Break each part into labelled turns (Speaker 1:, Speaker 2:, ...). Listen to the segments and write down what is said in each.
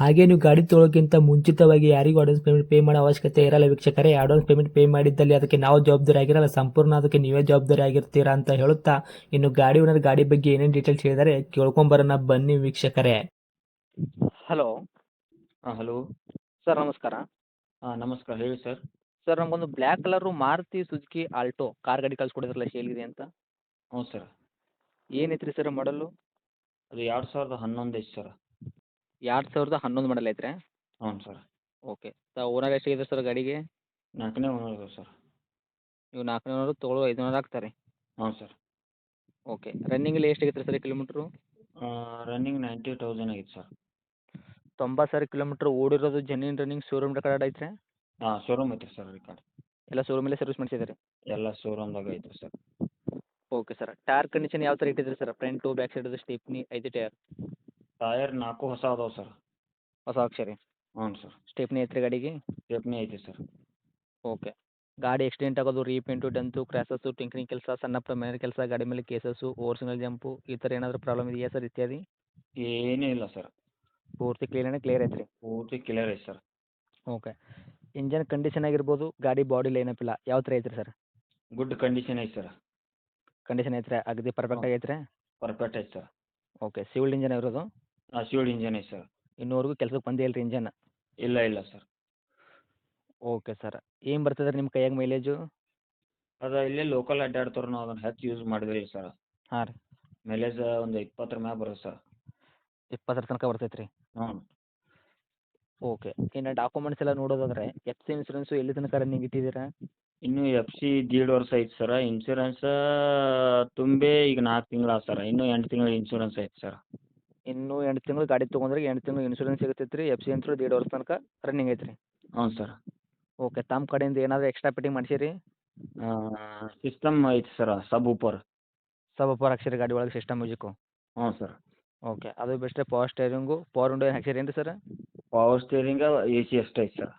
Speaker 1: ಹಾಗೆ ನೀವು ಗಾಡಿ ತೊಳೋಕ್ಕಿಂತ ಮುಂಚಿತವಾಗಿ ಯಾರಿಗೂ ಅಡ್ವಾನ್ಸ್ ಪೇಮೆಂಟ್ ಪೇ ಮಾಡೋ ಅವಶ್ಯಕತೆ ಇರಲ್ಲ ವೀಕ್ಷಕರೇ. ಅಡ್ವಾನ್ಸ್ ಪೇಮೆಂಟ್ ಪೇ ಮಾಡಿದ್ದಲ್ಲಿ ಅದಕ್ಕೆ ನಾವು ಜವಾಬ್ದಾರಿ ಆಗಿರಲ್ಲ. ಸಂಪೂರ್ಣ ಅದಕ್ಕೆ ನೀವೇ ಜವಾಬ್ದಾರಿ ಆಗಿರ್ತೀರಾ ಅಂತ ಹೇಳುತ್ತಾ ಇನ್ನು ಗಾಡಿ ಓನರ್ ಗಾಡಿ ಬಗ್ಗೆ ಏನೇನು ಡೀಟೇಲ್ಸ್ ಹೇಳಿದರೆ ಕೇಳ್ಕೊಂಬರೋಣ ಬನ್ನಿ ವೀಕ್ಷಕರೇ.
Speaker 2: ಹಲೋ
Speaker 3: ಹಾಂ ಹಲೋ
Speaker 2: ಸರ್ ನಮಸ್ಕಾರ.
Speaker 3: ಹಾಂ ನಮಸ್ಕಾರ. ಹೇಳಿ ಸರ್
Speaker 2: ಸರ್ ನಮಗೊಂದು black colour Maruti Suzuki Alto car ಗಾಡಿ ಕಳ್ಸಿಕೊಡಿದ್ರಲ್ಲ ಶೇಲ್ಗಿದೆ ಅಂತ?
Speaker 3: ಹ್ಞೂ ಸರ್
Speaker 2: ಏನೈತ್ರಿ ಸರ್ ಮಾಡಲು
Speaker 3: ಅದು ಎರಡು ಸಾವಿರದ ಹನ್ನೊಂದು ಐತೆ ಸರ್
Speaker 2: ಎರಡು ಸಾವಿರದ ಹನ್ನೊಂದು ಮಾಡಲ್ ಐತ್ರಿ?
Speaker 3: ಹ್ಞೂ ಸರ್.
Speaker 2: ಓಕೆ ಓನರ್ ಎಷ್ಟಿದೆ ಸರ್ ಗಾಡಿಗೆ?
Speaker 3: ನಾಲ್ಕನೇ ಓನರ್ ಸರ್.
Speaker 2: ನೀವು ನಾಲ್ಕುನೂರು ತೊಗೊಳ್ಳೋ ಐದುನೂರು ಹಾಕ್ತಾರೆ.
Speaker 3: ಹ್ಞೂ ಸರ್.
Speaker 2: ಓಕೆ ರನ್ನಿಂಗಲ್ಲಿ ಎಷ್ಟು ಆಗೈತೆ sir kilometre
Speaker 3: running ninety thousand ಆಗೈತೆ ಸರ್.
Speaker 2: ತೊಂಬತ್ತು ಸಾವಿರ ಕಿಲೋಮೀಟ್ರ್ ಓಡಿರೋದು ಜೆನ್ಯೂನ್ ರನ್ನಿಂಗ್ ಶೋರೂಮ್ ರೆಕಾರ್ಡ್ ಐತೆ
Speaker 3: ಹಾಂ ಶೋರೂಮ್ ಐತೆ ಸರ್ ರೆಕಾರ್ಡ್
Speaker 2: ಎಲ್ಲ ಶೋರೂಮಲ್ಲೇ ಸರ್ವಿಸ್ ಮಾಡಿಸಿದ್ರಿ?
Speaker 3: ಎಲ್ಲ ಶೋರೂಮ್ದಾಗ ಐತೆ sir.
Speaker 2: Okay sir. Tyre condition ಯಾವ ಥರ ಇಟ್ಟಿದ್ದೀರಿ sir? Front back side stepney ಐದು ಟೈರ್
Speaker 3: ಟಯರ್ ನಾಲ್ಕು ಹೊಸ ಅದಾವೆ ಸರ್.
Speaker 2: ಹೊಸ ಅಕ್ಷರಿ
Speaker 3: ಹ್ಞೂ ಸರ್.
Speaker 2: ಸ್ಟೆಪ್ನಿ ಐತ್ರಿ ಗಾಡಿಗೆ?
Speaker 3: ಸ್ಟೆಪ್ನಿ ಐತೆ ಸರ್.
Speaker 2: ಓಕೆ. ಗಾಡಿ ಆಕ್ಸಿಡೆಂಟ್ ಆಗೋದು ರೀಪೇಂಟು ಡೆಂತು ಕ್ರ್ಯಾಸಸ್ಸು ಟಿಂಕ್ರಿಂಗ್ ಕೆಲಸ ಸಣ್ಣ ಪುಟ್ಟ ಮನೆ ಕೆಲಸ ಗಾಡಿ ಮೇಲೆ ಕೇಸಸ್ಸು ಓವರ್ಸಿನಲ್ ಜಂಪು ಈ ಥರ ಏನಾದರೂ ಪ್ರಾಬ್ಲಮ್ ಇದೆಯಾ ಸರ್ ಇತ್ಯಾದಿ?
Speaker 3: ಏನೂ ಇಲ್ಲ ಸರ್.
Speaker 2: ಪೂರ್ತಿ ಕ್ಲೀನ್ ಕ್ಲಿಯರ್ ಐತ್ರಿ?
Speaker 3: ಪೂರ್ತಿ ಕ್ಲಿಯರ್ ಐತೆ ಸರ್.
Speaker 2: ಓಕೆ. ಇಂಜನ್ ಕಂಡೀಷನ್ ಆಗಿರ್ಬೋದು ಗಾಡಿ ಬಾಡಿ ಲೈನಪ್ ಇಲ್ಲ ಯಾವ ಥರ ಐತ್ರಿ ಸರ್?
Speaker 3: ಗುಡ್ ಕಂಡೀಷನ್ ಐತೆ ಸರ್.
Speaker 2: ಕಂಡೀಷನ್ ಐತ್ರಿ? ಅಗದಿ ಪರ್ಫೆಕ್ಟ್ ಆಗೈತ್ರಿ?
Speaker 3: ಪರ್ಫೆಕ್ಟ್ ಐತೆ ಸರ್.
Speaker 2: ಓಕೆ. ಸಿವಿಲ್ ಇಂಜನ್ ಇರೋದು?
Speaker 3: ಹಾಂ ಸಿವಿಲ್ ಇಂಜನ್ ಐತೆ ಸರ್.
Speaker 2: ಇನ್ನೂವರೆಗೂ ಕೆಲ್ಸಕ್ಕೆ ಬಂದೇ ರೀ ಇಂಜನ್?
Speaker 3: ಇಲ್ಲ ಇಲ್ಲ ಸರ್.
Speaker 2: Okay sir. ಏನು ಬರ್ತದೆ ನಿಮ್ಮ ಕೈಯಾಗ ಮೈಲೇಜು
Speaker 3: ಅದು ಇಲ್ಲೇ ಲೋಕಲ್ ಅಡ್ಡಾಡ್ತಾರೆ ನಾವು ಅದನ್ನು ಹೆಚ್ಚು ಯೂಸ್ ಮಾಡಿದ್ರಿ ಸರ್.
Speaker 2: ಹಾಂ ರೀ.
Speaker 3: ಮೈಲೇಜ್ ಒಂದು ಇಪ್ಪತ್ತರ ಮ್ಯಾಗ ಬರುತ್ತೆ ಸರ್.
Speaker 2: ಇಪ್ಪತ್ತರ ತನಕ ಬರ್ತೈತೆ ರೀ
Speaker 3: ಹ್ಞೂ
Speaker 2: ಓಕೆ. ಇನ್ನು ಡಾಕ್ಯುಮೆಂಟ್ಸ್ ಎಲ್ಲ ನೋಡೋದಾದ್ರೆ ಎಫ್ ಸಿ ಇನ್ಸೂರೆನ್ಸು ಎಲ್ಲಿ ತನಕ ನೀವು ಇಟ್ಟಿದ್ದೀರಾ?
Speaker 3: ಇನ್ನು ಎಫ್ ಸಿ ದೀಡ್ ವರ್ಷ ಐತೆ ಸರ್. ಇನ್ಸೂರೆನ್ಸ್ ತುಂಬೇ ಈಗ ನಾಲ್ಕು ತಿಂಗಳು ಸರ್ ಸರ. ಇನ್ನೂ ಎಂಟು ತಿಂಗಳು ಇನ್ಸೂರೆನ್ಸ್ ಐತೆ ಸರ್.
Speaker 2: ಇನ್ನೂ ಎಂಟು ತಿಂಗಳು ಗಾಡಿ ತಗೊಂಡ್ರೆ ಎಂಟು ತಿಂಗಳು ಇನ್ಶೂರೆನ್ಸ್ ಸಿಗತೈತೆ ರೀ ಎಫ್ ಸಿ ಅಂತೂ ದೇಡ್ ವರ್ಷ ತನಕ ರನ್ನಿಂಗ್ ಐತೆ ರೀ
Speaker 3: ಹ್ಞೂ ಸರ್.
Speaker 2: ಓಕೆ ತಮ್ಮ ಕಡೆಯಿಂದ ಏನಾದರೂ ಎಕ್ಸ್ಟ್ರಾ ಫಿಟ್ಟಿಂಗ್ ಮಾಡಿಸಿರಿ?
Speaker 3: ಸಿಸ್ಟಮ್ ಐತೆ ಸರ್ ಸಬ್ ಉಪರ್
Speaker 2: ಸಬ್ ಉಪರ್ ಹಾಕ್ಸಿರಿ ಗಾಡಿ ಒಳಗೆ ಸಿಸ್ಟಮ್ ಮ್ಯೂಸಿಕ್ಕು
Speaker 3: ಹ್ಞೂ ಸರ್.
Speaker 2: ಓಕೆ ಅದು ಬೆಸ್ಟ್ರೆ ಪವರ್ ಸ್ಟೇರಿಂಗು ಪವರ್ ವಿಂಡೋ ಏನು ಹಾಕ್ಸಿರಿ ಏನು sir?
Speaker 3: Power steering A C ಅಷ್ಟೇ ಐತೆ ಸರ್.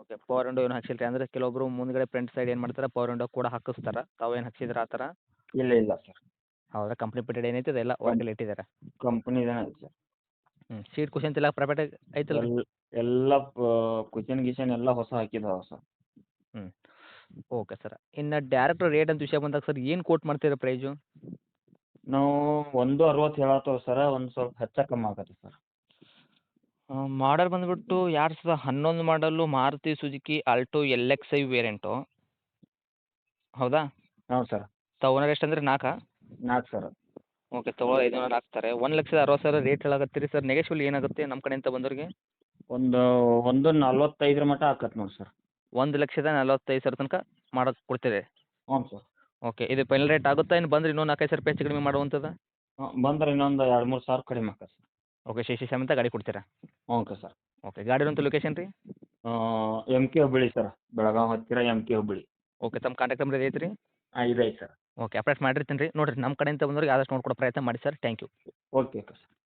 Speaker 2: ಓಕೆ ಪವರ್ ವಿಂಡೋ ಏನು ಹಾಕ್ಸಿಲ್ಲ ಅಂದರೆ ಕೆಲವೊಬ್ರು ಮುಂದ್ಗಡೆ ಫ್ರಂಟ್ ಸೈಡ್ ಏನು ಮಾಡ್ತಾರೆ ಪವರ್ ವಿಂಡೋ ಕೂಡ ಹಾಕಿಸ್ತಾರೆ. ತಾವು ಏನು ಹಾಕ್ಸಿದ್ರೆ ಆ ಥರ
Speaker 3: ಇಲ್ಲ ಇಲ್ಲ ಸರ್.
Speaker 2: ಹೌದಾ? ಕಂಪ್ನಿ ಪಿಟೆಡ್ ಏನೈತೆ ಅದೆಲ್ಲ ಒಳಗೆ ಇಟ್ಟಿದ್ದಾರೆ
Speaker 3: ಕಂಪ್ನಿ ಐತೆ? ಸರ್
Speaker 2: ಹ್ಞೂ ಸೀಟ್ ಕುಷನ್ ಎಲ್ಲ ಪ್ರೈವೇಟ್ ಐತಲ್ಲ?
Speaker 3: ಎಲ್ಲ ಎಲ್ಲ ಕುಚನ್ ಗಿಚನ್ ಎಲ್ಲ ಹೊಸ ಹಾಕಿದಾವ ಸರ್
Speaker 2: ಓಕೆ ಸರ್ ಇನ್ನು ಡೈರೆಕ್ಟ್ ರೇಟ್ ಅಂತ ವಿಷಯ ಬಂದಾಗ ಸರ್ ಏನು ಕೋಟ್ ಮಾಡ್ತೀರಾ ಪ್ರೈಸು
Speaker 3: ನಾವು ಒಂದು ಅರವತ್ತು ಹೇಳತ್ತೋ ಸರ ಒಂದು ಸ್ವಲ್ಪ ಹೆಚ್ಚ ಕಮ್ಮಿ ಆಗತ್ತೆ ಸರ್
Speaker 2: ಮಾಡಲ್ ಬಂದ್ಬಿಟ್ಟು ಎರಡು ಸಾವಿರದ ಹನ್ನೊಂದು model Maruti Suzuki Alto L X I variant ಹೌದಾ?
Speaker 3: ಹ್ಞೂ ಸರ್
Speaker 2: ತೌನರ್ ಓನರ್ ಎಷ್ಟು ಅಂದ್ರೆ ನಾಲ್ಕಾ?
Speaker 3: ನಾಲ್ಕು ಸಾವಿರ.
Speaker 2: ಓಕೆ ತಗೊಳ್ಳೋ ಐದು ನೂರ ಹಾಕ್ತಾರೆ ಒಂದು ಲಕ್ಷದ ಅರವತ್ತು ಸಾವಿರ ರೇಟ್ ಹೇಳಾಕತ್ತೀರಿ ಸರ್. ನೆಗೆಶ್ವಲ್ ಏನಾಗುತ್ತೆ ನಮ್ಮ ಕಡೆಯಿಂದ ಬಂದವ್ರಿಗೆ?
Speaker 3: ಒಂದು ಒಂದು ನಲ್ವತ್ತೈದರ ಮಟ್ಟ ಆಕತ್ ನೋಡಿ ಸರ್.
Speaker 2: ಒಂದು ಲಕ್ಷದ ನಲವತ್ತೈದು ಸಾವಿರ ತನಕ ಮಾಡೋಕೆ ಕೊಡ್ತೀರಿ?
Speaker 3: ಹ್ಞೂ ಸರ್.
Speaker 2: ಓಕೆ ಇದು ಫೈನಲ್ ರೇಟ್ ಆಗುತ್ತಾ ಇನ್ನು ಬಂದ್ರೆ ಇನ್ನೂ ನಾಲ್ಕೈದು ಸಾವಿರ ರೂಪಾಯಿ ಹೆಚ್ಚು ಕಡಿಮೆ ಮಾಡುವಂಥದ್ದು?
Speaker 3: ಬಂದ್ರೆ ಇನ್ನೊಂದು ಎರಡು ಮೂರು ಸಾವಿರ ಕಡಿಮೆ ಹಾಕ ಸರ್.
Speaker 2: ಓಕೆ ಶಶಿ ಸಮೇತ ಗಾಡಿ ಕೊಡ್ತೀರಾ?
Speaker 3: Okay sir.
Speaker 2: ಓಕೆ ಗಾಡಿರೋಂಥ ಲೊಕೇಶನ್ ರೀ?
Speaker 3: M K Hubballi sir Belagavi ಹತ್ತಿರ ಎಂ ಕೆ ಹುಬ್ಬಳ್ಳಿ
Speaker 2: ಓಕೆ ತಮ್ಮ ಕಾಂಟ್ಯಾಕ್ಟ್ ನಂಬರ್ ಐತೆ ರೀ
Speaker 3: ಹಾಂ ಇದೆ ಸರ್.
Speaker 2: ಓಕೆ, ಅಪ್ಡೇಟ್ ಮಾಡಿರ್ತೀನಿ ರೀ. ನೋಡಿರಿ, ನಮ್ಮ ಕಡೆಯಿಂದ ಬಂದವ್ರಿಗೆ ಆದಷ್ಟು ನೋಡ್ಕೊಡೋ ಪ್ರಯತ್ನ ಮಾಡಿ sir. Thank you.
Speaker 3: Okay okay sir.